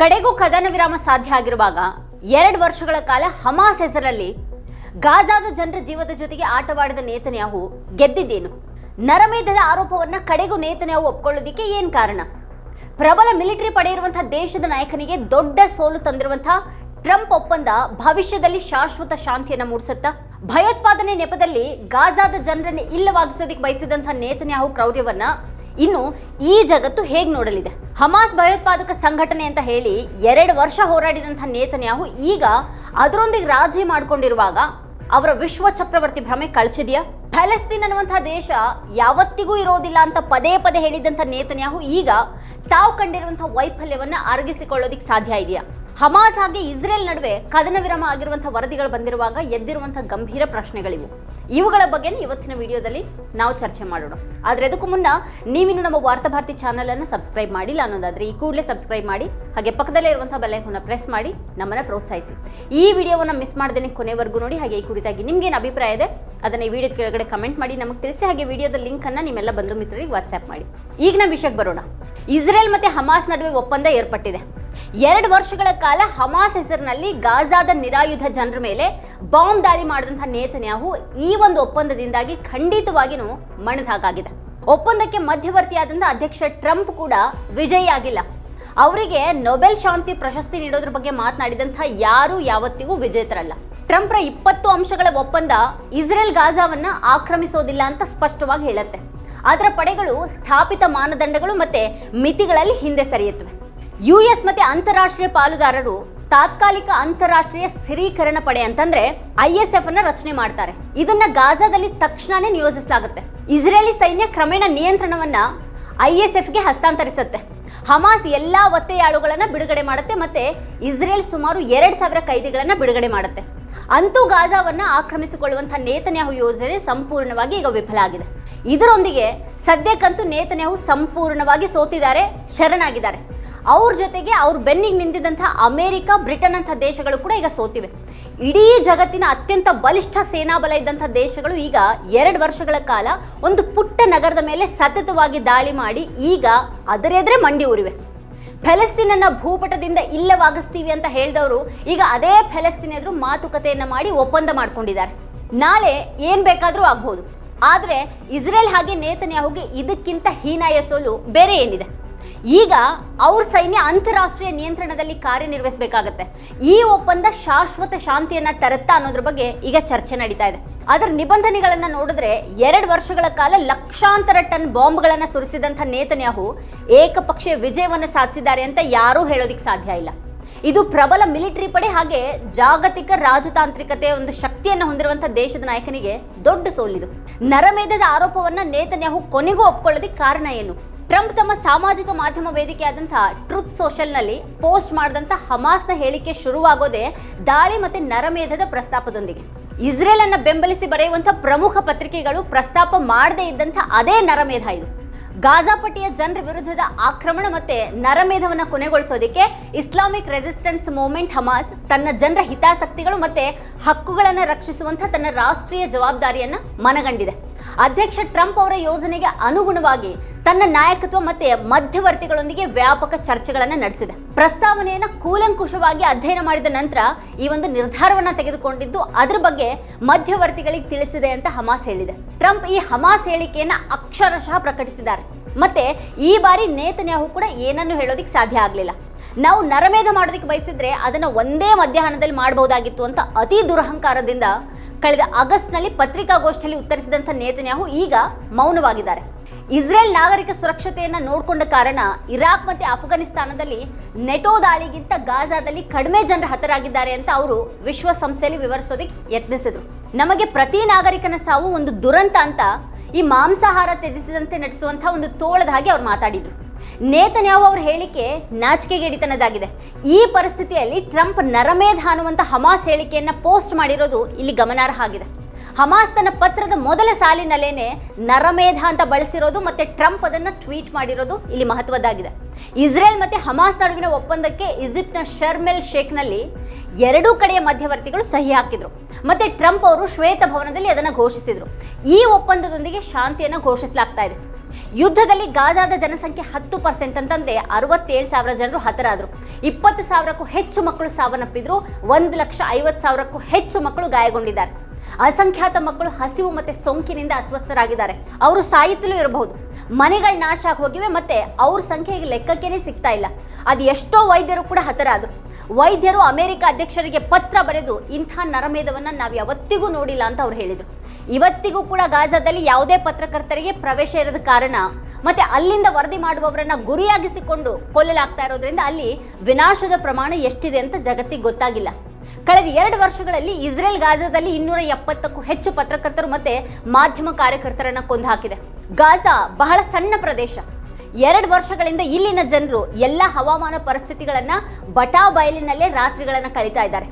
ಕಡೆಗೂ ಕದನ ವಿರಾಮ ಸಾಧ್ಯ ಆಗಿರುವಾಗ ಎರಡು ವರ್ಷಗಳ ಕಾಲ ಹಮಾಸ್ ಹೆಸರಲ್ಲಿ ಗಾಜಾದ ಜನರ ಜೀವದ ಜೊತೆಗೆ ಆಟವಾಡಿದ ನೇತನ್ಯಾಹು ಗೆದ್ದಿದ್ದೇನು? ನರಮೇಧದ ಆರೋಪವನ್ನ ಕಡೆಗೂ ನೇತನ್ಯಾಹು ಒಪ್ಕೊಳ್ಳೋದಿಕ್ಕೆ ಏನ್ ಕಾರಣ? ಪ್ರಬಲ ಮಿಲಿಟರಿ ಪಡೆ ಇರುವಂತಹ ದೇಶದ ನಾಯಕನಿಗೆ ದೊಡ್ಡ ಸೋಲು ತಂದಿರುವಂತಹ ಟ್ರಂಪ್ ಒಪ್ಪಂದ ಭವಿಷ್ಯದಲ್ಲಿ ಶಾಶ್ವತ ಶಾಂತಿಯನ್ನ ಮೂಡಿಸುತ್ತಾ? ಭಯೋತ್ಪಾದನೆ ನೆಪದಲ್ಲಿ ಗಾಜಾದ ಜನರನ್ನು ಇಲ್ಲವಾಗಿಸೋದಕ್ಕೆ ಬಯಸಿದಂತಹ ನೇತನ್ಯಾಹು ಕ್ರೌರ್ಯವನ್ನ ಇನ್ನು ಈ ಜಗತ್ತು ಹೇಗೆ ನೋಡಲಿದೆ? ಹಮಾಸ್ ಭಯೋತ್ಪಾದಕ ಸಂಘಟನೆ ಅಂತ ಹೇಳಿ ಎರಡು ವರ್ಷ ಹೋರಾಡಿದಂಥ ನೇತನ್ಯಾಹು ಈಗ ಅದರೊಂದಿಗೆ ರಾಜಿ ಮಾಡಿಕೊಂಡಿರುವಾಗ ಅವರ ವಿಶ್ವ ಚಕ್ರವರ್ತಿ ಭ್ರಮೆ ಕಳಚಿದೆಯಾ? ಪ್ಯಾಲೆಸ್ತೀನ್ ಅನ್ನುವಂಥ ದೇಶ ಯಾವತ್ತಿಗೂ ಇರೋದಿಲ್ಲ ಅಂತ ಪದೇ ಪದೇ ಹೇಳಿದಂಥ ನೇತನ್ಯಾಹು ಈಗ ತಾವು ಕಂಡಿರುವಂಥ ವೈಫಲ್ಯವನ್ನು ಅರಗಿಸಿಕೊಳ್ಳೋದಿಕ್ಕೆ ಸಾಧ್ಯ ಇದೆಯಾ? ಹಮಾಸ್ ಹಾಗೆ ಇಸ್ರೇಲ್ ನಡುವೆ ಕದನ ವಿರಾಮ ಆಗಿರುವಂತಹ ವರದಿಗಳು ಬಂದಿರುವಾಗ ಎದ್ದಿರುವಂತಹ ಗಂಭೀರ ಪ್ರಶ್ನೆಗಳಿವು. ಇವುಗಳ ಬಗ್ಗೆ ಇವತ್ತಿನ ವಿಡಿಯೋದಲ್ಲಿ ನಾವು ಚರ್ಚೆ ಮಾಡೋಣ. ಆದ್ರೆ ಅದಕ್ಕೂ ಮುನ್ನ ನೀವಿನ್ನು ನಮ್ಮ ವಾರ್ತಾ ಭಾರತಿ ಚಾನಲ್ ಅನ್ನು ಸಬ್ಸ್ಕ್ರೈಬ್ ಮಾಡಿಲ್ಲ ಅನ್ನೋದಾದ್ರೆ ಈ ಕೂಡಲೇ ಸಬ್ಸ್ಕ್ರೈಬ್ ಮಾಡಿ, ಹಾಗೆ ಪಕ್ಕದಲ್ಲೇ ಇರುವಂತಹ ಬೆಲ್ಲೈಕನ್ನ ಪ್ರೆಸ್ ಮಾಡಿ, ನಮ್ಮನ್ನ ಪ್ರೋತ್ಸಾಹಿಸಿ. ಈ ವಿಡಿಯೋವನ್ನ ಮಿಸ್ ಮಾಡ್ದೇನೆ ಕೊನೆವರೆಗೂ ನೋಡಿ, ಹಾಗೆ ಈ ಕುರಿತಾಗಿ ನಿಮ್ಗೇನು ಅಭಿಪ್ರಾಯ ಇದೆ, ಅದನ್ನ ಈ ವಿಡಿಯೋದ ಕೆಳಗಡೆ ಕಮೆಂಟ್ ಮಾಡಿ, ನಮಗೆ ತಿಳಿಸಿ, ಹಾಗೆ ವಿಡಿಯೋದ ಲಿಂಕ್ ಅನ್ನ ನಿಮ್ಮೆಲ್ಲ ಬಂಧು ಮಿತ್ರರಿಗೆ ವಾಟ್ಸ್ಆಪ್ ಮಾಡಿ. ಈಗ ನಮ್ಮ ವಿಷಯಕ್ಕೆ ಬರೋಣ. ಇಸ್ರೇಲ್ ಮತ್ತೆ ಹಮಾಸ್ ನಡುವೆ ಒಪ್ಪಂದ ಏರ್ಪಟ್ಟಿದೆ. ಎರಡು ವರ್ಷಗಳ ಕಾಲ ಹಮಾಸ್ ಹೆಸರಿನಲ್ಲಿ ಗಾಜಾದ ನಿರಾಯುಧ ಜನರ ಮೇಲೆ ಬಾಂಬ್ ದಾಳಿ ಮಾಡಿದಂತಹ ನೇತನ್ಯಾಹು ಈ ಒಂದು ಒಪ್ಪಂದದಿಂದಾಗಿ ಖಂಡಿತವಾಗಿಯೂ ಮಣದ ಹಾಗಾಗಿದೆ. ಒಪ್ಪಂದಕ್ಕೆ ಮಧ್ಯವರ್ತಿಯಾದಂಥ ಅಧ್ಯಕ್ಷ ಟ್ರಂಪ್ ಕೂಡ ವಿಜಯಿಯಾಗಿಲ್ಲ ಅವರಿಗೆ ನೊಬೆಲ್ ಶಾಂತಿ ಪ್ರಶಸ್ತಿ ನೀಡೋದ್ರ ಬಗ್ಗೆ ಮಾತನಾಡಿದಂಥ ಯಾರು ಯಾವತ್ತಿಗೂ ವಿಜೇತರಲ್ಲ. ಟ್ರಂಪ್ರ ಇಪ್ಪತ್ತು ಅಂಶಗಳ ಒಪ್ಪಂದ ಇಸ್ರೇಲ್ ಗಾಜಾವನ್ನ ಆಕ್ರಮಿಸೋದಿಲ್ಲ ಅಂತ ಸ್ಪಷ್ಟವಾಗಿ ಹೇಳುತ್ತೆ. ಅದರ ಪಡೆಗಳು ಸ್ಥಾಪಿತ ಮಾನದಂಡಗಳು ಮತ್ತೆ ಮಿತಿಗಳಲ್ಲಿ ಹಿಂದೆ ಸರಿಯುತ್ತವೆ. ಯು ಎಸ್ ಮತ್ತೆ ಅಂತಾರಾಷ್ಟ್ರೀಯ ಪಾಲುದಾರರು ತಾತ್ಕಾಲಿಕ ಅಂತಾರಾಷ್ಟ್ರೀಯ ಸ್ಥಿರೀಕರಣ ಪಡೆ ಅಂತಂದ್ರೆ ಐ ಎಸ್ ಎಫ್ ಅನ್ನ ರಚನೆ ಮಾಡ್ತಾರೆ. ಇದನ್ನ ಗಾಜಾದಲ್ಲಿ ತಕ್ಷಣನೇ ನಿಯೋಜಿಸಲಾಗುತ್ತೆ. ಇಸ್ರೇಲಿ ಸೈನ್ಯ ಕ್ರಮೇಣ ನಿಯಂತ್ರಣವನ್ನ ಐ ಎಸ್ ಎಫ್ಗೆ ಹಸ್ತಾಂತರಿಸುತ್ತೆ. ಹಮಾಸ್ ಎಲ್ಲಾ ಒತ್ತೆಯಾಳುಗಳನ್ನ ಬಿಡುಗಡೆ ಮಾಡುತ್ತೆ ಮತ್ತೆ ಇಸ್ರೇಲ್ ಸುಮಾರು ಎರಡ್ ಸಾವಿರ ಕೈದಿಗಳನ್ನ ಬಿಡುಗಡೆ ಮಾಡುತ್ತೆ. ಅಂತೂ ಗಾಜಾವನ್ನ ಆಕ್ರಮಿಸಿಕೊಳ್ಳುವಂತಹ ನೇತನ್ಯಾಹು ಯೋಜನೆ ಸಂಪೂರ್ಣವಾಗಿ ಈಗ ವಿಫಲ ಆಗಿದೆ. ಇದರೊಂದಿಗೆ ಸದ್ಯಕ್ಕಂತೂ ನೇತನ್ಯಾಹು ಸಂಪೂರ್ಣವಾಗಿ ಸೋತಿದ್ದಾರೆ, ಶರಣಾಗಿದ್ದಾರೆ. ಅವ್ರ ಜೊತೆಗೆ ಅವ್ರ ಬೆನ್ನಿಗೆ ನಿಂತಿದ್ದಂತಹ ಅಮೆರಿಕ, ಬ್ರಿಟನ್ ಅಂತ ದೇಶಗಳು ಕೂಡ ಈಗ ಸೋತಿವೆ. ಇಡೀ ಜಗತ್ತಿನ ಅತ್ಯಂತ ಬಲಿಷ್ಠ ಸೇನಾಬಲ ಇದ್ದಂಥ ದೇಶಗಳು ಈಗ ಎರಡು ವರ್ಷಗಳ ಕಾಲ ಒಂದು ಪುಟ್ಟ ನಗರದ ಮೇಲೆ ಸತತವಾಗಿ ದಾಳಿ ಮಾಡಿ ಈಗ ಅದರೆದ್ರೆ ಮಂಡಿ ಊರಿವೆ. ಫೆಲಸ್ತೀನನ್ನ ಭೂಪಟದಿಂದ ಇಲ್ಲವಾಗಿಸ್ತೀವಿ ಅಂತ ಹೇಳಿದವರು ಈಗ ಅದೇ ಫೆಲಸ್ತೀನ್ ಎದುರು ಮಾತುಕತೆಯನ್ನ ಮಾಡಿ ಒಪ್ಪಂದ ಮಾಡ್ಕೊಂಡಿದ್ದಾರೆ. ನಾಳೆ ಏನ್ ಬೇಕಾದರೂ ಆಗ್ಬೋದು. ಆದರೆ ಇಸ್ರೇಲ್ ಹಾಗೆ ನೇತನ್ಯಾಹುಗೆ ಇದಕ್ಕಿಂತ ಹೀನಾಯ ಸೋಲು ಬೇರೆ ಏನಿದೆ? ಈಗ ಅವ್ರ ಸೈನ್ಯ ಅಂತಾರಾಷ್ಟ್ರೀಯ ನಿಯಂತ್ರಣದಲ್ಲಿ ಕಾರ್ಯನಿರ್ವಹಿಸಬೇಕಾಗತ್ತೆ. ಈ ಒಪ್ಪಂದ ಶಾಶ್ವತ ಶಾಂತಿಯನ್ನ ತರುತ್ತಾ ಅನ್ನೋದ್ರ ಬಗ್ಗೆ ಈಗ ಚರ್ಚೆ ನಡೀತಾ ಇದೆ. ಅದರ ನಿಬಂಧನೆಗಳನ್ನ ನೋಡಿದ್ರೆ ಎರಡು ವರ್ಷಗಳ ಕಾಲ ಲಕ್ಷಾಂತರ ಟನ್ ಬಾಂಬ್ಗಳನ್ನು ಸುರಿಸಿದಂಥ ನೇತನ್ಯಾಹು ಏಕಪಕ್ಷೀಯ ವಿಜಯವನ್ನು ಸಾಧಿಸಿದ್ದಾರೆ ಅಂತ ಯಾರೂ ಹೇಳೋದಿಕ್ಕೆ ಸಾಧ್ಯ ಇಲ್ಲ. ಇದು ಪ್ರಬಲ ಮಿಲಿಟರಿ ಪಡೆ ಹಾಗೆ ಜಾಗತಿಕ ರಾಜತಾಂತ್ರಿಕತೆಯ ಒಂದು ಶಕ್ತಿಯನ್ನು ಹೊಂದಿರುವಂತಹ ದೇಶದ ನಾಯಕನಿಗೆ ದೊಡ್ಡ ಸೋಲಿದು. ನರಮೇಧದ ಆರೋಪವನ್ನ ನೇತನ್ಯಾಹು ಕೊನೆಗೂ ಒಪ್ಕೊಳ್ಳೋದಕ್ಕೆ ಕಾರಣ ಏನು? ಟ್ರಂಪ್ ತಮ್ಮ ಸಾಮಾಜಿಕ ಮಾಧ್ಯಮ ವೇದಿಕೆಯಾದಂತಹ ಟ್ರುತ್ ಸೋಷಲ್ನಲ್ಲಿ ಪೋಸ್ಟ್ ಮಾಡಿದಂಥ ಹಮಾಸ್ನ ಹೇಳಿಕೆ ಶುರುವಾಗೋದೇ ದಾಳಿ ಮತ್ತೆ ನರಮೇಧದ ಪ್ರಸ್ತಾಪದೊಂದಿಗೆ. ಇಸ್ರೇಲ್ ಅನ್ನ ಬೆಂಬಲಿಸಿ ಬರೆಯುವಂಥ ಪ್ರಮುಖ ಪತ್ರಿಕೆಗಳು ಪ್ರಸ್ತಾಪ ಮಾಡದೇ ಇದ್ದಂಥ ಅದೇ ನರಮೇಧ ಇದು. ಗಾಜಾಪಟ್ಟಿಯ ಜನರ ವಿರುದ್ಧದ ಆಕ್ರಮಣ ಮತ್ತೆ ನರಮೇಧವನ್ನ ಕೊನೆಗೊಳಿಸೋದಕ್ಕೆ ಇಸ್ಲಾಮಿಕ್ ರೆಸಿಸ್ಟೆನ್ಸ್ ಮೂವ್ಮೆಂಟ್ ಹಮಾಸ್ ತನ್ನ ಜನರ ಹಿತಾಸಕ್ತಿಗಳು ಮತ್ತೆ ಹಕ್ಕುಗಳನ್ನು ರಕ್ಷಿಸುವಂಥ ತನ್ನ ರಾಷ್ಟ್ರೀಯ ಜವಾಬ್ದಾರಿಯನ್ನ ಮನಗಂಡಿದೆ. ಅಧ್ಯಕ್ಷ ಟ್ರಂಪ್ ಅವರ ಯೋಜನೆಗೆ ಅನುಗುಣವಾಗಿ ತನ್ನ ನಾಯಕತ್ವ ಮತ್ತೆ ಮಧ್ಯವರ್ತಿಗಳೊಂದಿಗೆ ವ್ಯಾಪಕ ಚರ್ಚೆಗಳನ್ನು ನಡೆಸಿದೆ. ಪ್ರಸ್ತಾವನೆಯನ್ನು ಕೂಲಂಕುಷವಾಗಿ ಅಧ್ಯಯನ ಮಾಡಿದ ನಂತರ ಈ ಒಂದು ನಿರ್ಧಾರವನ್ನು ತೆಗೆದುಕೊಂಡಿದ್ದು ಅದ್ರ ಬಗ್ಗೆ ಮಧ್ಯವರ್ತಿಗಳಿಗೆ ತಿಳಿಸಿದೆ ಅಂತ ಹಮಾಸ್ ಹೇಳಿದೆ. ಟ್ರಂಪ್ ಈ ಹಮಾಸ್ ಹೇಳಿಕೆಯನ್ನು ಅಕ್ಷರಶಃ ಪ್ರಕಟಿಸಿದ್ದಾರೆ. ಮತ್ತೆ ಈ ಬಾರಿ ನೇತನ್ಯಾಹು ಕೂಡ ಏನನ್ನು ಹೇಳೋದಿಕ್ ಸಾಧ್ಯ ಆಗಲಿಲ್ಲ. ನಾವು ನರಮೇಧ ಮಾಡೋದಕ್ಕೆ ಬಯಸಿದ್ರೆ ಅದನ್ನ ಒಂದೇ ಮಧ್ಯಾಹ್ನದಲ್ಲಿ ಮಾಡಬಹುದಾಗಿತ್ತು ಅಂತ ಅತಿ ದುರಹಂಕಾರದಿಂದ ಕಳೆದ ಆಗಸ್ಟ್ನಲ್ಲಿ ಪತ್ರಿಕಾಗೋಷ್ಠಿಯಲ್ಲಿ ಉತ್ತರಿಸಿದಂಥ ನೇತನ್ಯಾಹು ಈಗ ಮೌನವಾಗಿದ್ದಾರೆ. ಇಸ್ರೇಲ್ ನಾಗರಿಕ ಸುರಕ್ಷತೆಯನ್ನು ನೋಡಿಕೊಂಡ ಕಾರಣ ಇರಾಕ್ ಮತ್ತು ಅಫ್ಘಾನಿಸ್ತಾನದಲ್ಲಿ ನೆಟೋ ದಾಳಿಗಿಂತ ಗಾಜಾದಲ್ಲಿ ಕಡಿಮೆ ಜನರು ಹತರಾಗಿದ್ದಾರೆ ಅಂತ ಅವರು ವಿಶ್ವಸಂಸ್ಥೆಯಲ್ಲಿ ವಿವರಿಸೋದಕ್ಕೆ ಯತ್ನಿಸಿದ್ರು. ನಮಗೆ ಪ್ರತಿ ನಾಗರಿಕನ ಸಾವು ಒಂದು ದುರಂತ ಅಂತ ಈ ಮಾಂಸಾಹಾರ ತ್ಯಜಿಸಿದಂತೆ ನಟಿಸುವಂತಹ ಒಂದು ತೋಳದ ಹಾಗೆ ಅವ್ರು ಮಾತಾಡಿದ್ರು. ನೇತನ್ಯಾಹು ಅವ್ರ ಹೇಳಿಕೆ ನಾಚಿಕೆಗೇಡಿತನದಾಗಿದೆ ಈ ಪರಿಸ್ಥಿತಿಯಲ್ಲಿ ಟ್ರಂಪ್ ನರಮೇಧ ಅನ್ನುವಂಥ ಹಮಾಸ್ ಹೇಳಿಕೆಯನ್ನು ಪೋಸ್ಟ್ ಮಾಡಿರೋದು ಇಲ್ಲಿ ಗಮನಾರ್ಹ ಆಗಿದೆ. ಹಮಾಸ್ ತನ್ನ ಪತ್ರದ ಮೊದಲ ಸಾಲಿನಲ್ಲೇನೆ ನರಮೇಧ ಅಂತ ಬಳಸಿರೋದು ಮತ್ತೆ ಟ್ರಂಪ್ ಅದನ್ನ ಟ್ವೀಟ್ ಮಾಡಿರೋದು ಇಲ್ಲಿ ಮಹತ್ವದ್ದಾಗಿದೆ. ಇಸ್ರೇಲ್ ಮತ್ತೆ ಹಮಾಸ್ ನಡುವಿನ ಒಪ್ಪಂದಕ್ಕೆ ಈಜಿಪ್ಟ್ನ ಶರ್ಮೆಲ್ ಶೇಖ್ನಲ್ಲಿ ಎರಡೂ ಕಡೆಯ ಮಧ್ಯವರ್ತಿಗಳು ಸಹಿ ಹಾಕಿದ್ರು. ಮತ್ತೆ ಟ್ರಂಪ್ ಅವರು ಶ್ವೇತ ಭವನದಲ್ಲಿ ಅದನ್ನು ಘೋಷಿಸಿದ್ರು. ಈ ಒಪ್ಪಂದದೊಂದಿಗೆ ಶಾಂತಿಯನ್ನು ಘೋಷಿಸಲಾಗ್ತಾ ಇದೆ. ಯುದ್ಧದಲ್ಲಿ ಗಾಜಾದ ಜನಸಂಖ್ಯೆ ಹತ್ತು ಪರ್ಸೆಂಟ್ ಅಂತಂದ್ರೆ ಅರವತ್ತೇಳು ಸಾವಿರ ಜನರು ಹತರಾದರು. ಇಪ್ಪತ್ತು ಸಾವಿರಕ್ಕೂ ಹೆಚ್ಚು ಮಕ್ಕಳು ಸಾವನ್ನಪ್ಪಿದ್ರು, ಒಂದು ಲಕ್ಷ ಐವತ್ತು ಸಾವಿರಕ್ಕೂ ಹೆಚ್ಚು ಮಕ್ಕಳು ಗಾಯಗೊಂಡಿದ್ದಾರೆ. ಅಸಂಖ್ಯಾತ ಮಕ್ಕಳು ಹಸಿವು ಮತ್ತೆ ಸೋಂಕಿನಿಂದ ಅಸ್ವಸ್ಥರಾಗಿದ್ದಾರೆ. ಅವರು ಸಾಯುತ್ತಲೂ ಇರಬಹುದು. ಮನೆಗಳು ನಾಶ ಆಗಿ ಹೋಗಿವೆ ಮತ್ತೆ ಅವ್ರ ಸಂಖ್ಯೆ ಈಗ ಲೆಕ್ಕಕ್ಕೇನೆ ಸಿಗ್ತಾ ಇಲ್ಲ. ಅದು ಎಷ್ಟೋ ವೈದ್ಯರು ಕೂಡ ಹತರಾದರು. ವೈದ್ಯರು ಅಮೆರಿಕ ಅಧ್ಯಕ್ಷರಿಗೆ ಪತ್ರ ಬರೆದು ಇಂಥ ನರಮೇಧವನ್ನು ನಾವು ಯಾವತ್ತಿಗೂ ನೋಡಿಲ್ಲ ಅಂತ ಅವ್ರು ಹೇಳಿದರು. ಇವತ್ತಿಗೂ ಕೂಡ ಗಾಜಾದಲ್ಲಿ ಯಾವುದೇ ಪತ್ರಕರ್ತರಿಗೆ ಪ್ರವೇಶ ಇರದ ಕಾರಣ ಮತ್ತೆ ಅಲ್ಲಿಂದ ವರದಿ ಮಾಡುವವರನ್ನ ಗುರಿಯಾಗಿಸಿಕೊಂಡು ಕೊಲ್ಲಲಾಗ್ತಾ ಇರೋದ್ರಿಂದ ಅಲ್ಲಿ ವಿನಾಶದ ಪ್ರಮಾಣ ಎಷ್ಟಿದೆ ಅಂತ ಜಗತ್ತಿಗೆ ಗೊತ್ತಾಗಿಲ್ಲ. ಕಳೆದ ಎರಡು ವರ್ಷಗಳಲ್ಲಿ ಇಸ್ರೇಲ್ ಗಾಜಾದಲ್ಲಿ ಇನ್ನೂರ ಎಪ್ಪತ್ತಕ್ಕೂ ಹೆಚ್ಚು ಪತ್ರಕರ್ತರು ಮತ್ತೆ ಮಾಧ್ಯಮ ಕಾರ್ಯಕರ್ತರನ್ನ ಕೊಂದು ಹಾಕಿದೆ. ಗಾಜಾ ಬಹಳ ಸಣ್ಣ ಪ್ರದೇಶ. ಎರಡು ವರ್ಷಗಳಿಂದ ಇಲ್ಲಿನ ಜನರು ಎಲ್ಲ ಹವಾಮಾನ ಪರಿಸ್ಥಿತಿಗಳನ್ನ ಬಟಾ ಬಯಲಿನಲ್ಲೇ ರಾತ್ರಿಗಳನ್ನ ಕಳೀತಾ ಇದ್ದಾರೆ.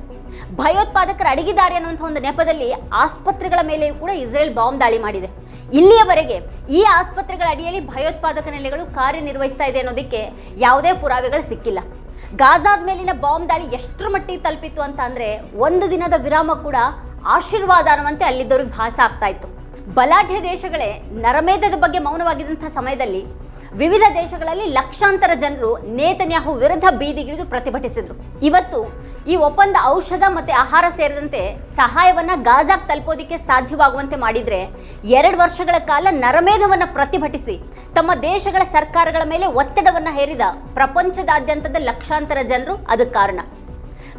ಭಯೋತ್ಪಾದಕರ ಅಡಗಿದ್ದಾರೆ ಅನ್ನುವಂಥ ಒಂದು ನೆಪದಲ್ಲಿ ಆಸ್ಪತ್ರೆಗಳ ಮೇಲೆಯೂ ಕೂಡ ಇಸ್ರೇಲ್ ಬಾಂಬ್ ದಾಳಿ ಮಾಡಿದೆ. ಇಲ್ಲಿಯವರೆಗೆ ಈ ಆಸ್ಪತ್ರೆಗಳ ಅಡಿಯಲ್ಲಿ ಭಯೋತ್ಪಾದಕ ನೆಲೆಗಳು ಕಾರ್ಯನಿರ್ವಹಿಸ್ತಾ ಇದೆ ಅನ್ನೋದಕ್ಕೆ ಯಾವುದೇ ಪುರಾವೆಗಳು ಸಿಕ್ಕಿಲ್ಲ. ಗಾಜಾದ ಮೇಲಿನ ಬಾಂಬ್ ದಾಳಿ ಎಷ್ಟರ ಮಟ್ಟಿಗೆ ತಲುಪಿತ್ತು ಅಂತ ಅಂದ್ರೆ ಒಂದು ದಿನದ ವಿರಾಮ ಕೂಡ ಆಶೀರ್ವಾದ ಅನ್ನುವಂತೆ ಅಲ್ಲಿದ್ದವ್ರಿಗೆ ಭಾಸ ಆಗ್ತಾ ಇತ್ತು. ಬಲಾಢ್ಯ ದೇಶಗಳೇ ನರಮೇಧದ ಬಗ್ಗೆ ಮೌನವಾಗಿದ್ದಂಥ ಸಮಯದಲ್ಲಿ ವಿವಿಧ ದೇಶಗಳಲ್ಲಿ ಲಕ್ಷಾಂತರ ಜನರು ನೇತನ್ಯಾಹು ವಿರುದ್ಧ ಬೀದಿಗಿಳಿದು ಪ್ರತಿಭಟಿಸಿದ್ರು. ಇವತ್ತು ಈ ಒಪ್ಪಂದ ಔಷಧ ಮತ್ತೆ ಆಹಾರ ಸೇರಿದಂತೆ ಸಹಾಯವನ್ನ ಗಾಜಾಕ್ ತಲುಪೋದಿಕ್ಕೆ ಸಾಧ್ಯವಾಗುವಂತೆ ಮಾಡಿದ್ರೆ ಎರಡು ವರ್ಷಗಳ ಕಾಲ ನರಮೇಧವನ್ನ ಪ್ರತಿಭಟಿಸಿ ತಮ್ಮ ದೇಶಗಳ ಸರ್ಕಾರಗಳ ಮೇಲೆ ಒತ್ತಡವನ್ನ ಹೇರಿದ ಪ್ರಪಂಚದಾದ್ಯಂತದ ಲಕ್ಷಾಂತರ ಜನರು ಅದಕ್ಕೆ ಕಾರಣ.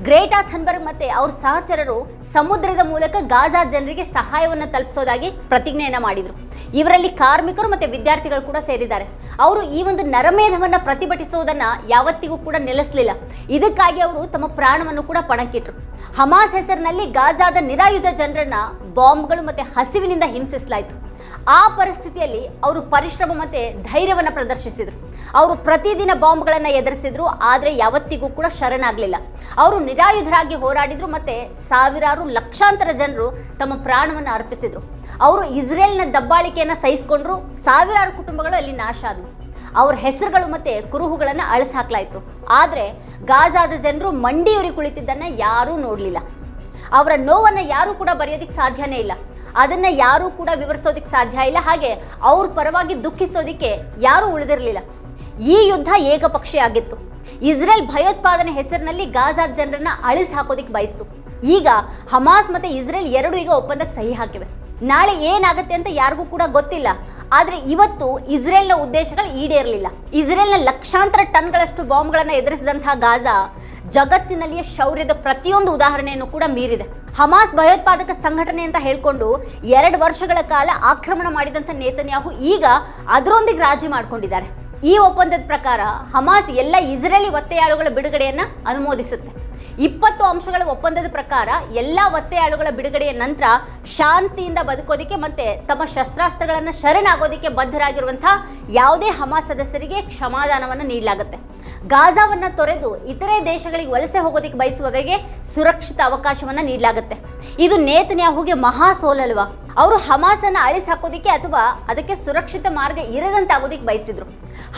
ಗ್ರೇಟಾ ಥನ್ಬರ್ಗ್ ಮತ್ತೆ ಅವ್ರ ಸಹಚರರು ಸಮುದ್ರದ ಮೂಲಕ ಗಾಜಾ ಜನರಿಗೆ ಸಹಾಯವನ್ನು ತಲುಪಿಸೋದಾಗಿ ಪ್ರತಿಜ್ಞೆಯನ್ನು ಮಾಡಿದರು. ಇವರಲ್ಲಿ ಕಾರ್ಮಿಕರು ಮತ್ತು ವಿದ್ಯಾರ್ಥಿಗಳು ಕೂಡ ಸೇರಿದ್ದಾರೆ. ಅವರು ಈ ಒಂದು ನರಮೇಧವನ್ನು ಪ್ರತಿಭಟಿಸುವುದನ್ನು ಯಾವತ್ತಿಗೂ ಕೂಡ ನೆಲೆಸಲಿಲ್ಲ. ಇದಕ್ಕಾಗಿ ಅವರು ತಮ್ಮ ಪ್ರಾಣವನ್ನು ಕೂಡ ಪಣಕ್ಕಿಟ್ರು. ಹಮಾಸ್ ಹೆಸರಿನಲ್ಲಿ ಗಾಜಾದ ನಿರಾಯುಧ ಜನರನ್ನ ಬಾಂಬ್ಗಳು ಮತ್ತು ಹಸಿವಿನಿಂದ ಹಿಂಸಿಸಲಾಯಿತು. ಆ ಪರಿಸ್ಥಿತಿಯಲ್ಲಿ ಅವರು ಪರಿಶ್ರಮ ಮತ್ತು ಧೈರ್ಯವನ್ನು ಪ್ರದರ್ಶಿಸಿದರು. ಅವರು ಪ್ರತಿದಿನ ಬಾಂಬ್ಗಳನ್ನು ಎದುರಿಸಿದ್ರು, ಆದರೆ ಯಾವತ್ತಿಗೂ ಕೂಡ ಶರಣಾಗಲಿಲ್ಲ. ಅವರು ನಿರಾಯುಧರಾಗಿ ಹೋರಾಡಿದರು ಮತ್ತು ಸಾವಿರಾರು ಲಕ್ಷಾಂತರ ಜನರು ತಮ್ಮ ಪ್ರಾಣವನ್ನು ಅರ್ಪಿಸಿದರು. ಅವರು ಇಸ್ರೇಲ್ನ ದಬ್ಬಾಳಿಕೆಯನ್ನು ಸಹಿಸಿಕೊಂಡ್ರು, ಸಾವಿರಾರು ಕುಟುಂಬಗಳು ಅಲ್ಲಿ ನಾಶ ಆದವು. ಅವ್ರ ಹೆಸರುಗಳು ಮತ್ತು ಕುರುಹುಗಳನ್ನು ಅಳಿಸಾಕ್ಲಾಯಿತು ಆದರೆ ಗಾಜಾದ ಜನರು ಮಂಡಿಯೂರಿ ಕುಳಿತಿದ್ದನ್ನು ಯಾರೂ ನೋಡಲಿಲ್ಲ. ಅವರ ನೋವನ್ನು ಯಾರೂ ಕೂಡ ಬರೆಯೋದಕ್ಕೆ ಸಾಧ್ಯನೇ ಇಲ್ಲ. ಅದನ್ನ ಯಾರೂ ಕೂಡ ವಿವರಿಸೋದಕ್ಕೆ ಸಾಧ್ಯ ಇಲ್ಲ. ಹಾಗೆ ಅವ್ರ ಪರವಾಗಿ ದುಃಖಿಸೋದಕ್ಕೆ ಯಾರೂ ಉಳಿದಿರಲಿಲ್ಲ. ಈ ಯುದ್ಧ ಏಕಪಕ್ಷೀಯ ಆಗಿತ್ತು. ಇಸ್ರೇಲ್ ಭಯೋತ್ಪಾದನೆ ಹೆಸರಿನಲ್ಲಿ ಗಾಜಾದ ಜನರನ್ನ ಅಳಿಸಿ ಹಾಕೋದಿಕ್ಕೆ ಬಯಸ್ತು. ಈಗ ಹಮಾಸ್ ಮತ್ತೆ ಇಸ್ರೇಲ್ ಎರಡು ಈಗ ಒಪ್ಪಂದಕ್ಕೆ ಸಹಿ ಹಾಕಿವೆ. ನಾಳೆ ಏನಾಗುತ್ತೆ ಅಂತ ಯಾರಿಗೂ ಕೂಡ ಗೊತ್ತಿಲ್ಲ. ಆದರೆ ಇವತ್ತು ಇಸ್ರೇಲ್ನ ಉದ್ದೇಶಗಳು ಈಡೇರಲಿಲ್ಲ. ಇಸ್ರೇಲ್ನ ಲಕ್ಷಾಂತರ ಟನ್ಗಳಷ್ಟು ಬಾಂಬ್ಗಳನ್ನು ಎದುರಿಸಿದಂತಹ ಗಾಜಾ ಜಗತ್ತಿನಲ್ಲಿಯೇ ಶೌರ್ಯದ ಪ್ರತಿಯೊಂದು ಉದಾಹರಣೆಯನ್ನು ಕೂಡ ಮೀರಿದೆ. ಹಮಾಸ್ ಭಯೋತ್ಪಾದಕ ಸಂಘಟನೆ ಅಂತ ಹೇಳ್ಕೊಂಡು ಎರಡು ವರ್ಷಗಳ ಕಾಲ ಆಕ್ರಮಣ ಮಾಡಿದಂಥ ನೇತನ್ಯಾಹು ಈಗ ಅದರೊಂದಿಗೆ ರಾಜಿ ಮಾಡಿಕೊಂಡಿದ್ದಾರೆ. ಈ ಒಪ್ಪಂದದ ಪ್ರಕಾರ ಹಮಾಸ್ ಎಲ್ಲ ಇಸ್ರೇಲಿ ಒತ್ತೆಯಾಳುಗಳ ಬಿಡುಗಡೆಯನ್ನು ಅನುಮೋದಿಸುತ್ತೆ. ಇಪ್ಪತ್ತು ಅಂಶಗಳ ಒಪ್ಪಂದದ ಪ್ರಕಾರ ಎಲ್ಲ ಒತ್ತೆಯಾಳುಗಳ ಬಿಡುಗಡೆಯ ನಂತರ ಶಾಂತಿಯಿಂದ ಬದುಕೋದಿಕ್ಕೆ ಮತ್ತೆ ತಮ್ಮ ಶಸ್ತ್ರಾಸ್ತ್ರಗಳನ್ನು ಶರಣಾಗೋದಿಕ್ಕೆ ಬದ್ಧರಾಗಿರುವಂತಹ ಯಾವುದೇ ಹಮಾಸ್ ಸದಸ್ಯರಿಗೆ ಕ್ಷಮಾದಾನವನ್ನು ನೀಡಲಾಗುತ್ತೆ. ಗಾಜಾವನ್ನ ತೊರೆದು ಇತರೆ ದೇಶಗಳಿಗೆ ವಲಸೆ ಹೋಗೋದಕ್ಕೆ ಬಯಸುವವರಿಗೆ ಸುರಕ್ಷಿತ ಅವಕಾಶವನ್ನು ನೀಡಲಾಗುತ್ತೆ. ಇದು ನೇತನ್ಯಾಹುಗೆ ಮಹಾ ಸೋಲಲ್ವಾ? ಅವರು ಹಮಾಸನ್ನು ಅಳಿಸಿ ಹಾಕೋದಿಕ್ಕೆ ಅಥವಾ ಅದಕ್ಕೆ ಸುರಕ್ಷಿತ ಮಾರ್ಗ ಇರದಂತಾಗೋದಿಕ್ಕೆ ಬಯಸಿದ್ರು.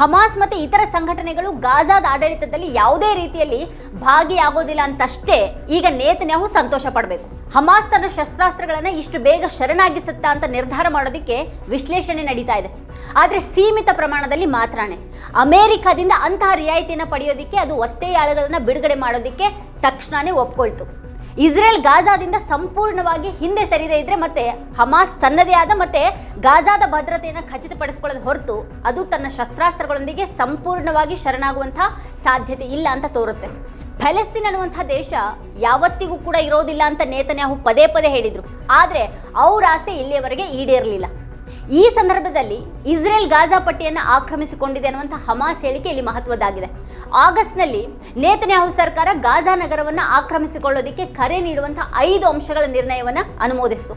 ಹಮಾಸ್ ಮತ್ತು ಇತರ ಸಂಘಟನೆಗಳು ಗಾಜಾದ ಆಡಳಿತದಲ್ಲಿ ಯಾವುದೇ ರೀತಿಯಲ್ಲಿ ಭಾಗಿಯಾಗೋದಿಲ್ಲ ಅಂತಷ್ಟೇ ಈಗ ನೇತನ್ಯಾಹು ಸಂತೋಷ ಪಡಬೇಕು. ಹಮಾಸ್ ತನ್ನ ಶಸ್ತ್ರಾಸ್ತ್ರಗಳನ್ನು ಇಷ್ಟು ಬೇಗ ಶರಣಾಗಿಸುತ್ತಾ ಅಂತ ನಿರ್ಧಾರ ಮಾಡೋದಕ್ಕೆ ವಿಶ್ಲೇಷಣೆ ನಡೀತಾ ಇದೆ. ಆದರೆ ಸೀಮಿತ ಪ್ರಮಾಣದಲ್ಲಿ ಮಾತ್ರನೇ. ಅಮೇರಿಕಾದಿಂದ ಅಂತಹ ರಿಯಾಯಿತಿಯನ್ನು ಪಡೆಯೋದಿಕ್ಕೆ ಅದು ಒತ್ತೆಯಾಳುಗಳನ್ನು ಬಿಡುಗಡೆ ಮಾಡೋದಕ್ಕೆ ತಕ್ಷಣವೇ ಒಪ್ಕೊಳ್ತು. ಇಸ್ರೇಲ್ ಗಾಜಾದಿಂದ ಸಂಪೂರ್ಣವಾಗಿ ಹಿಂದೆ ಸರಿದೇ ಇದ್ರೆ ಮತ್ತೆ ಹಮಾಸ್ ತನ್ನದೇ ಆದ ಮತ್ತೆ ಗಾಜಾದ ಭದ್ರತೆಯನ್ನು ಖಚಿತಪಡಿಸಿಕೊಳ್ಳದ ಹೊರತು ಅದು ತನ್ನ ಶಸ್ತ್ರಾಸ್ತ್ರಗಳೊಂದಿಗೆ ಸಂಪೂರ್ಣವಾಗಿ ಶರಣಾಗುವಂತಹ ಸಾಧ್ಯತೆ ಇಲ್ಲ ಅಂತ ತೋರುತ್ತೆ. ಫೆಲೆಸ್ತೀನ್ ಅನ್ನುವಂಥ ದೇಶ ಯಾವತ್ತಿಗೂ ಕೂಡ ಇರೋದಿಲ್ಲ ಅಂತ ನೇತನ್ಯಾಹು ಪದೇ ಪದೇ ಹೇಳಿದ್ರು. ಆದರೆ ಅವ್ರ ಆಸೆ ಇಲ್ಲಿಯವರೆಗೆ ಈಡೇರಲಿಲ್ಲ. ಈ ಸಂದರ್ಭದಲ್ಲಿ ಇಸ್ರೇಲ್ ಗಾಜಾ ಪಟ್ಟಿಯನ್ನು ಆಕ್ರಮಿಸಿಕೊಂಡಿದೆ ಅನ್ನುವಂಥ ಹಮಾಸ್ ಹೇಳಿಕೆ ಇಲ್ಲಿ ಮಹತ್ವದ್ದಾಗಿದೆ. ಆಗಸ್ಟ್ನಲ್ಲಿ ನೇತನ್ಯಾಹು ಸರ್ಕಾರ ಗಾಜಾ ನಗರವನ್ನು ಆಕ್ರಮಿಸಿಕೊಳ್ಳೋದಕ್ಕೆ ಕರೆ ನೀಡುವಂಥ ಐದು ಅಂಶಗಳ ನಿರ್ಣಯವನ್ನು ಅನುಮೋದಿಸಿತು.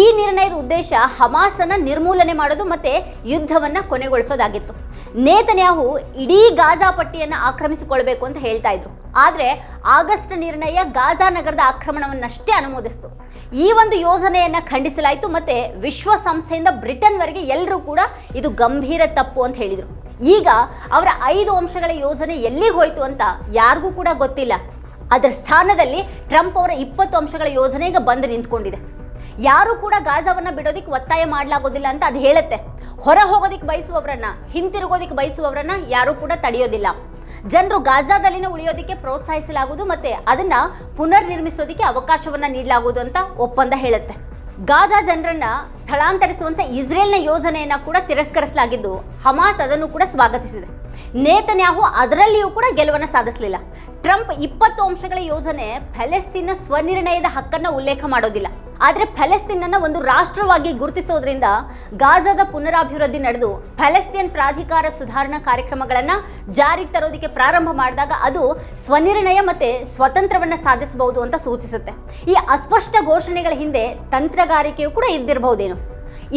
ಈ ನಿರ್ಣಯದ ಉದ್ದೇಶ ಹಮಾಸನ್ನು ನಿರ್ಮೂಲನೆ ಮಾಡೋದು ಮತ್ತು ಯುದ್ಧವನ್ನು ಕೊನೆಗೊಳಿಸೋದಾಗಿತ್ತು. ನೇತನ್ಯಾಹು ಇಡೀ ಗಾಜಾ ಪಟ್ಟಿಯನ್ನು ಆಕ್ರಮಿಸಿಕೊಳ್ಬೇಕು ಅಂತ ಹೇಳ್ತಾ ಇದ್ರು. ಆದರೆ ಆಗಸ್ಟ್ ನಿರ್ಣಯ ಗಾಜಾ ನಗರದ ಆಕ್ರಮಣವನ್ನಷ್ಟೇ ಅನುಮೋದಿಸಿತು. ಈ ಒಂದು ಯೋಜನೆಯನ್ನು ಖಂಡಿಸಲಾಯಿತು ಮತ್ತು ವಿಶ್ವಸಂಸ್ಥೆಯಿಂದ ಬ್ರಿಟನ್ವರೆಗೆ ಎಲ್ಲರೂ ಕೂಡ ಇದು ಗಂಭೀರ ತಪ್ಪು ಅಂತ ಹೇಳಿದರು. ಈಗ ಅವರ ಐದು ಅಂಶಗಳ ಯೋಜನೆ ಎಲ್ಲಿಗೆ ಹೋಯಿತು ಅಂತ ಯಾರಿಗೂ ಕೂಡ ಗೊತ್ತಿಲ್ಲ. ಅದರ ಸ್ಥಾನದಲ್ಲಿ ಟ್ರಂಪ್ ಅವರ ಇಪ್ಪತ್ತು ಅಂಶಗಳ ಯೋಜನೆ ಬಂದು ನಿಂತ್ಕೊಂಡಿದೆ. ಯಾರು ಕೂಡ ಗಾಜಾವನ್ನು ಬಿಡೋದಿಕ್ಕೆ ಒತ್ತಾಯ ಮಾಡಲಾಗೋದಿಲ್ಲ ಅಂತ ಅದು ಹೇಳುತ್ತೆ. ಹೊರ ಹೋಗೋದಿಕ್ಕೆ ಬಯಸುವವರನ್ನ ಹಿಂತಿರುಗೋದಿಕ್ಕೆ ಬಯಸುವವರನ್ನ ಯಾರೂ ಕೂಡ ತಡೆಯೋದಿಲ್ಲ. ಜನರು ಗಾಜಾದಲ್ಲಿನ ಉಳಿಯೋದಿಕ್ಕೆ ಪ್ರೋತ್ಸಾಹಿಸಲಾಗುವುದು ಮತ್ತೆ ಅದನ್ನ ಪುನರ್ ನಿರ್ಮಿಸೋದಕ್ಕೆ ಅವಕಾಶವನ್ನ ನೀಡಲಾಗುವುದು ಅಂತ ಒಪ್ಪಂದ ಹೇಳುತ್ತೆ. ಗಾಜಾ ಜನರನ್ನ ಸ್ಥಳಾಂತರಿಸುವಂತ ಇಸ್ರೇಲ್ನ ಯೋಜನೆಯನ್ನ ಕೂಡ ತಿರಸ್ಕರಿಸಲಾಗಿದ್ದು ಹಮಾಸ್ ಅದನ್ನು ಕೂಡ ಸ್ವಾಗತಿಸಿದೆ. ನೇತನ್ಯಾಹು ಅದರಲ್ಲಿಯೂ ಕೂಡ ಗೆಲುವನ್ನು ಸಾಧಿಸಲಿಲ್ಲ. ಟ್ರಂಪ್ ಇಪ್ಪತ್ತು ಅಂಶಗಳ ಯೋಜನೆ ಫೆಲೆಸ್ತೀನ್ನ ಸ್ವನಿರ್ಣಯದ ಹಕ್ಕನ್ನ ಉಲ್ಲೇಖ ಮಾಡೋದಿಲ್ಲ. ಆದರೆ ಫೆಲೆಸ್ತೀನನ್ನು ಒಂದು ರಾಷ್ಟ್ರವಾಗಿ ಗುರುತಿಸೋದ್ರಿಂದ ಗಾಜಾದ ಪುನರಾಭಿವೃದ್ಧಿ ನಡೆದು ಫೆಲೆಸ್ತೀನ್ ಪ್ರಾಧಿಕಾರ ಸುಧಾರಣಾ ಕಾರ್ಯಕ್ರಮಗಳನ್ನು ಜಾರಿಗೆ ತರೋದಕ್ಕೆ ಪ್ರಾರಂಭ ಮಾಡಿದಾಗ ಅದು ಸ್ವನಿರ್ಣಯ ಮತ್ತು ಸ್ವತಂತ್ರವನ್ನು ಸಾಧಿಸಬಹುದು ಅಂತ ಸೂಚಿಸುತ್ತೆ. ಈ ಅಸ್ಪಷ್ಟ ಘೋಷಣೆಗಳ ಹಿಂದೆ ತಂತ್ರಗಾರಿಕೆಯೂ ಕೂಡ ಇದ್ದಿರಬಹುದೇನು.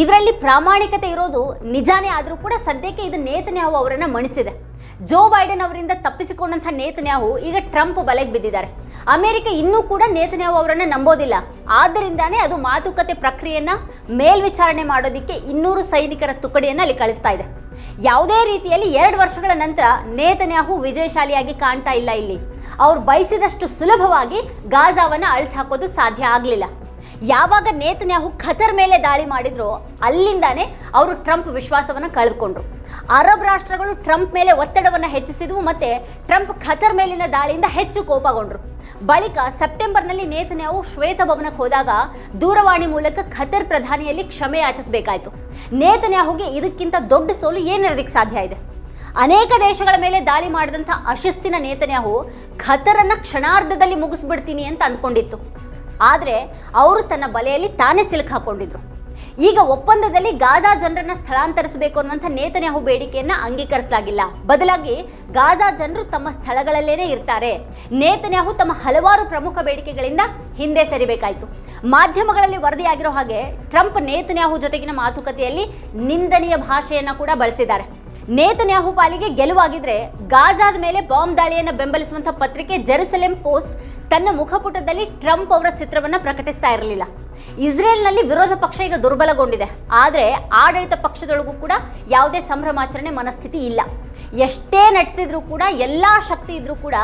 ಇದರಲ್ಲಿ ಪ್ರಾಮಾಣಿಕತೆ ಇರೋದು ನಿಜಾನೇ ಆದರೂ ಕೂಡ ಸದ್ಯಕ್ಕೆ ಇದು ನೇತನ್ಯಾಹು ಅವರನ್ನು ಮಣಿಸಿದೆ. ಜೋ ಬೈಡನ್ ಅವರಿಂದ ತಪ್ಪಿಸಿಕೊಂಡಂಥ ನೇತನ್ಯಾಹು ಈಗ ಟ್ರಂಪ್ ಬಲೆಗೆ ಬಿದ್ದಿದ್ದಾರೆ. ಅಮೆರಿಕ ಇನ್ನೂ ಕೂಡ ನೇತನ್ಯಾಹು ಅವರನ್ನು ನಂಬೋದಿಲ್ಲ. ಆದ್ದರಿಂದಾನೇ ಅದು ಮಾತುಕತೆ ಪ್ರಕ್ರಿಯೆಯನ್ನು ಮೇಲ್ವಿಚಾರಣೆ ಮಾಡೋದಕ್ಕೆ ಇನ್ನೂರು ಸೈನಿಕರ ತುಕಡಿಯನ್ನ ಅಲ್ಲಿ ಕಳಿಸ್ತಾ ಇದೆ. ಯಾವುದೇ ರೀತಿಯಲ್ಲಿ ಎರಡು ವರ್ಷಗಳ ನಂತರ ನೇತನ್ಯಾಹು ವಿಜಯಶಾಲಿಯಾಗಿ ಕಾಣ್ತಾ ಇಲ್ಲ ಇಲ್ಲಿ. ಅವ್ರು ಬಯಸಿದಷ್ಟು ಸುಲಭವಾಗಿ ಗಾಜಾವನ್ನ ಅಳಿಸಿ ಹಾಕೋದು ಸಾಧ್ಯ ಆಗಲಿಲ್ಲ. ಯಾವಾಗ ನೇತನ್ಯಾಹು ಖತರ್ ಮೇಲೆ ದಾಳಿ ಮಾಡಿದ್ರೋ ಅಲ್ಲಿಂದಾನೇ ಅವರು ಟ್ರಂಪ್ ವಿಶ್ವಾಸವನ್ನು ಕಳೆದುಕೊಂಡ್ರು. ಅರಬ್ ರಾಷ್ಟ್ರಗಳು ಟ್ರಂಪ್ ಮೇಲೆ ಒತ್ತಡವನ್ನು ಹೆಚ್ಚಿಸಿದ್ವು ಮತ್ತೆ ಟ್ರಂಪ್ ಖತರ್ ಮೇಲಿನ ದಾಳಿಯಿಂದ ಹೆಚ್ಚು ಕೋಪಗೊಂಡ್ರು. ಬಳಿಕ ಸೆಪ್ಟೆಂಬರ್ನಲ್ಲಿ ನೇತನ್ಯಾಹು ಶ್ವೇತಭವನಕ್ಕೆ ಹೋದಾಗ ದೂರವಾಣಿ ಮೂಲಕ ಖತರ್ ಪ್ರಧಾನಿಯಲ್ಲಿ ಕ್ಷಮೆ ಯಾಚಿಸಬೇಕಾಯಿತು. ನೇತನ್ಯಾಹುಗೆ ಇದಕ್ಕಿಂತ ದೊಡ್ಡ ಸೋಲು ಏನಿರೋದಕ್ಕೆ ಸಾಧ್ಯ ಇದೆ? ಅನೇಕ ದೇಶಗಳ ಮೇಲೆ ದಾಳಿ ಮಾಡಿದಂಥ ಅಶಿಸ್ತಿನ ನೇತನ್ಯಾಹು ಖತರನ್ನು ಕ್ಷಣಾರ್ಧದಲ್ಲಿ ಮುಗಿಸ್ಬಿಡ್ತೀನಿ ಅಂತ ಅಂದ್ಕೊಂಡಿತ್ತು. ಆದರೆ ಅವರು ತನ್ನ ಬಲೆಯಲ್ಲಿ ತಾನೇ ಸಿಲುಕು ಹಾಕೊಂಡಿದ್ರು. ಈಗ ಒಪ್ಪಂದದಲ್ಲಿ ಗಾಜಾ ಜನರನ್ನ ಸ್ಥಳಾಂತರಿಸಬೇಕು ಅನ್ನುವಂಥ ನೇತನ್ಯಾಹು ಬೇಡಿಕೆಯನ್ನ ಅಂಗೀಕರಿಸಲಾಗಿಲ್ಲ. ಬದಲಾಗಿ ಗಾಜಾ ಜನರು ತಮ್ಮ ಸ್ಥಳಗಳಲ್ಲೇನೆ ಇರ್ತಾರೆ. ನೇತನ್ಯಾಹು ತಮ್ಮ ಹಲವಾರು ಪ್ರಮುಖ ಬೇಡಿಕೆಗಳಿಂದ ಹಿಂದೆ ಸರಿಬೇಕಾಯಿತು. ಮಾಧ್ಯಮಗಳಲ್ಲಿ ವರದಿಯಾಗಿರೋ ಹಾಗೆ ಟ್ರಂಪ್ ನೇತನ್ಯಾಹು ಜೊತೆಗಿನ ಮಾತುಕತೆಯಲ್ಲಿ ನಿಂದನೀಯ ಭಾಷೆಯನ್ನ ಕೂಡ ಬಳಸಿದ್ದಾರೆ. ನೇತನ್ಯಾಹು ಪಾಲಿಗೆ ಗೆಲುವಾಗಿದ್ರೆ ಗಾಜಾದ ಮೇಲೆ ಬಾಂಬ್ ದಾಳಿಯನ್ನು ಬೆಂಬಲಿಸುವಂತಹ ಪತ್ರಿಕೆ ಜೆರುಸಲೆಂ ಪೋಸ್ಟ್ ತನ್ನ ಮುಖಪುಟದಲ್ಲಿ ಟ್ರಂಪ್ ಅವರ ಚಿತ್ರವನ್ನು ಪ್ರಕಟಿಸ್ತಾ ಇರಲಿಲ್ಲ. ಇಸ್ರೇಲ್ನಲ್ಲಿ ವಿರೋಧ ಪಕ್ಷ ಈಗ ದುರ್ಬಲಗೊಂಡಿದೆ. ಆದರೆ ಆಡಳಿತ ಪಕ್ಷದೊಳಗೂ ಕೂಡ ಯಾವುದೇ ಸಂಭ್ರಮಾಚರಣೆ ಮನಸ್ಥಿತಿ ಇಲ್ಲ. ಎಷ್ಟೇ ನಡೆಸಿದ್ರೂ ಕೂಡ, ಎಲ್ಲ ಶಕ್ತಿ ಇದ್ರೂ ಕೂಡ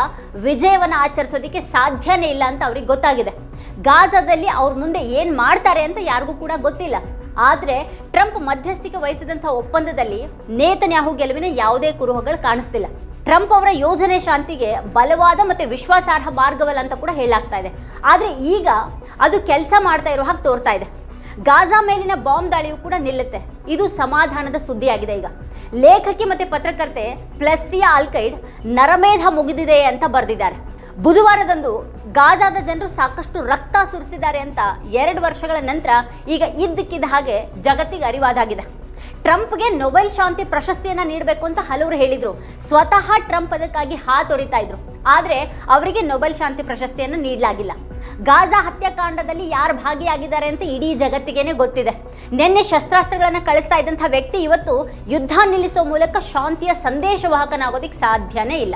ವಿಜಯವನ್ನು ಆಚರಿಸೋದಕ್ಕೆ ಸಾಧ್ಯನೇ ಇಲ್ಲ ಅಂತ ಅವ್ರಿಗೆ ಗೊತ್ತಾಗಿದೆ. ಗಾಜಾದಲ್ಲಿ ಅವ್ರ ಮುಂದೆ ಏನು ಮಾಡ್ತಾರೆ ಅಂತ ಯಾರಿಗೂ ಕೂಡ ಗೊತ್ತಿಲ್ಲ. ಆದರೆ ಟ್ರಂಪ್ ಮಧ್ಯಸ್ಥಿಕೆ ವಹಿಸಿದಂಥ ಒಪ್ಪಂದದಲ್ಲಿ ನೇತನ್ಯಾಹು ಗೆಲುವಿನ ಯಾವುದೇ ಕುರುಹುಗಳು ಕಾಣಿಸ್ತಿಲ್ಲ. ಟ್ರಂಪ್ ಅವರ ಯೋಜನೆ ಶಾಂತಿಗೆ ಬಲವಾದ ಮತ್ತು ವಿಶ್ವಾಸಾರ್ಹ ಮಾರ್ಗವಲ್ಲ ಅಂತ ಕೂಡ ಹೇಳಾಗ್ತಾ ಇದೆ. ಆದರೆ ಈಗ ಅದು ಕೆಲಸ ಮಾಡ್ತಾ ಇರೋ ಹಾಗೆ ತೋರ್ತಾ ಇದೆ. ಗಾಜಾ ಮೇಲಿನ ಬಾಂಬ್ ದಾಳಿಯು ಕೂಡ ನಿಲ್ಲುತ್ತೆ. ಇದು ಸಮಾಧಾನದ ಸುದ್ದಿಯಾಗಿದೆ ಈಗ. ಲೇಖಕಿ ಮತ್ತು ಪತ್ರಕರ್ತೆ ಪ್ಲಸ್ಟಿಯಾ ಆಲ್ಕೈಡ್ ನರಮೇಧ ಮುಗಿದಿದೆ ಅಂತ ಬರೆದಿದ್ದಾರೆ. ಬುಧವಾರದಂದು ಗಾಜಾದ ಜನರು ಸಾಕಷ್ಟು ರಕ್ತ ಸುರಿಸಿದ್ದಾರೆ ಅಂತ ಎರಡು ವರ್ಷಗಳ ನಂತರ ಈಗ ಇದ್ದಕ್ಕಿದ್ದ ಹಾಗೆ ಜಗತ್ತಿಗೆ ಅರಿವಾದಾಗಿದೆ. ಟ್ರಂಪ್ಗೆ ನೊಬೆಲ್ ಶಾಂತಿ ಪ್ರಶಸ್ತಿಯನ್ನು ನೀಡಬೇಕು ಅಂತ ಹಲವರು ಹೇಳಿದರು. ಸ್ವತಃ ಟ್ರಂಪ್ ಅದಕ್ಕಾಗಿ ಹಾತೊರಿತಾ ಇದ್ರು. ಆದರೆ ಅವರಿಗೆ ನೊಬೆಲ್ ಶಾಂತಿ ಪ್ರಶಸ್ತಿಯನ್ನು ನೀಡಲಾಗಿಲ್ಲ. ಗಾಜಾ ಹತ್ಯಾಕಾಂಡದಲ್ಲಿ ಯಾರು ಭಾಗಿಯಾಗಿದ್ದಾರೆ ಅಂತ ಇಡೀ ಜಗತ್ತಿಗೇನೆ ಗೊತ್ತಿದೆ. ನಿನ್ನೆ ಶಸ್ತ್ರಾಸ್ತ್ರಗಳನ್ನು ಕಳಿಸ್ತಾ ಇದ್ದಂಥ ವ್ಯಕ್ತಿ ಇವತ್ತು ಯುದ್ಧ ನಿಲ್ಲಿಸುವ ಮೂಲಕ ಶಾಂತಿಯ ಸಂದೇಶವಾಹಕನಾಗೋದಕ್ಕೆ ಸಾಧ್ಯನೇ ಇಲ್ಲ.